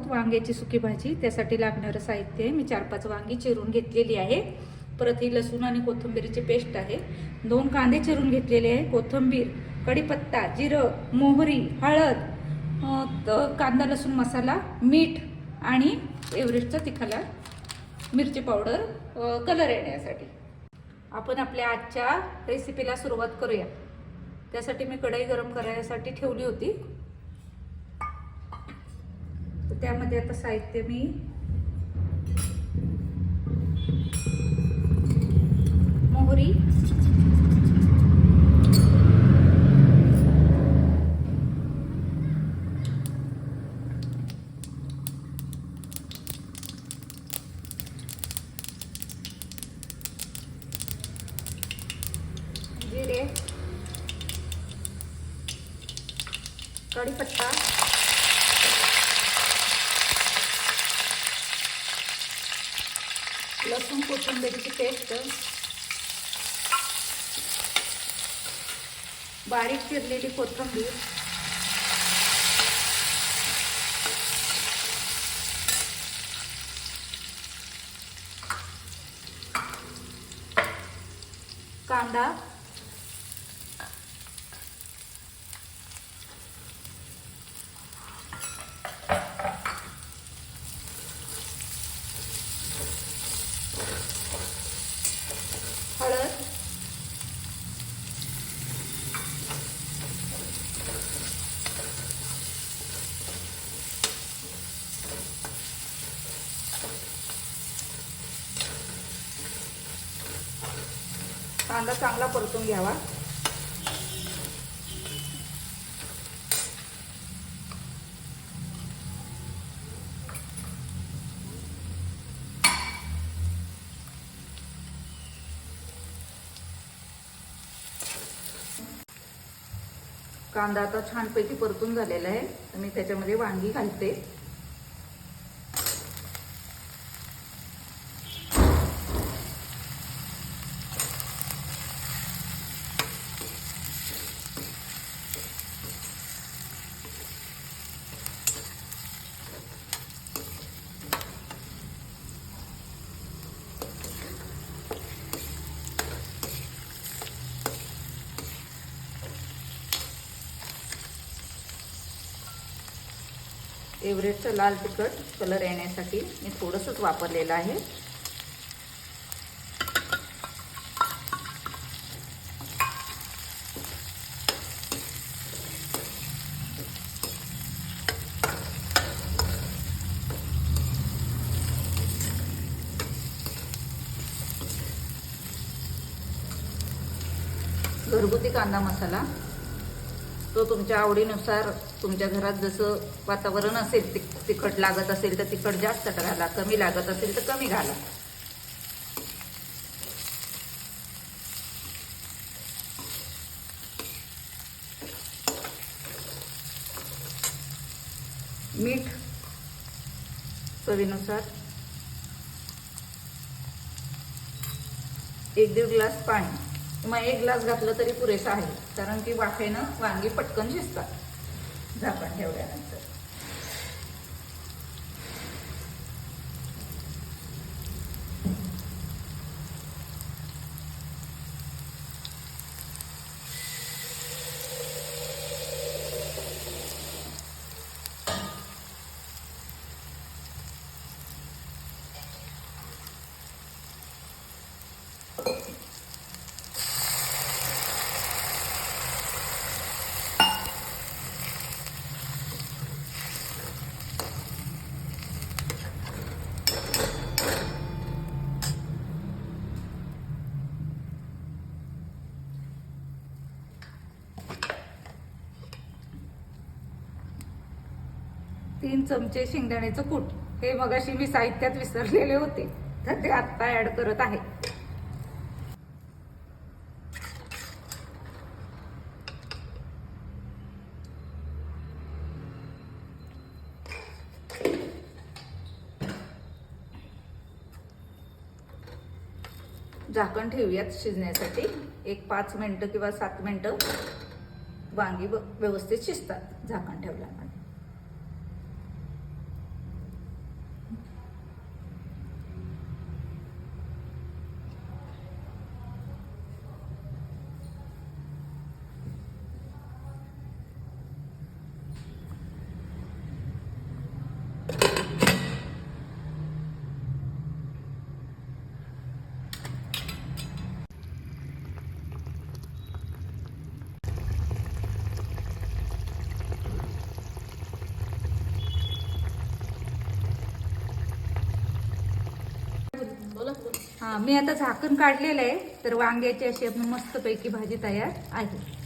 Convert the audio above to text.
आहोत वांग्याची सुकी भाजी त्यासाठी लागणारं साहित्य आहे. मी चार पाच वांगी चिरून घेतलेली आहे. परत ही लसूण आणि कोथिंबीरीची पेस्ट आहे. दोन कांदे चिरून घेतलेले आहे. कोथिंबीर कढीपत्ता जिरं मोहरी हळद कांदा लसूण मसाला मीठ आणि एव्हरेस्टचा तिखाला मिरची पावडर कलर येण्यासाठी आपण आपल्या आजच्या रेसिपीला सुरुवात करूया. त्यासाठी मी कढई गरम करायसाठी ठेवली होती. त्यामध्ये आता साहित्य मी मोहरी. जिरे. कढीपत्ता. लसूण कोथिंबीरची पेस्ट. बारीक चिरलेली कोथिंबीर. कांदा हळद कांदा चांगला परतून घ्यावा. कांदा आता छानपैकी परतून झालेला आहे. तर मी त्याच्यामध्ये वांगी घालते. एव्हरेस्टचं लाल तिखट कलर येण्यासाठी मी थोडंसंच वापरलेलं आहे. घरगुती कांदा मसाला. तो तुमच्या आवडीनुसार तुमच्या घरात जसं वातावरण असेल तिक तिखट लागत असेल तर तिखट जास्त घाला कमी लागत असेल तर कमी घाला. मीठ चवीनुसार. एक दीड ग्लास पाणी. मग एक ग्लास घातलं तरी पुरेसं आहे. कारण की वाफेनं वांगी पटकन शिजतात. झाकण ठेवल्यानंतर. तीन चमचे शेंगदाण्याचं कूट. हे मगाशी मी साहित्यात विसरलेले होते तर ते आत्ता ऍड करत आहे. झाकण ठेवूयात शिजण्यासाठी. एक पाच मिनटं किंवा सात मिनटं वांगी व्यवस्थित शिजतात झाकण ठेवल्यामुळे मी आता झाकण काढलेलं आहे तर वांग्याची अशी मस्तपैकी भाजी तयार आहे.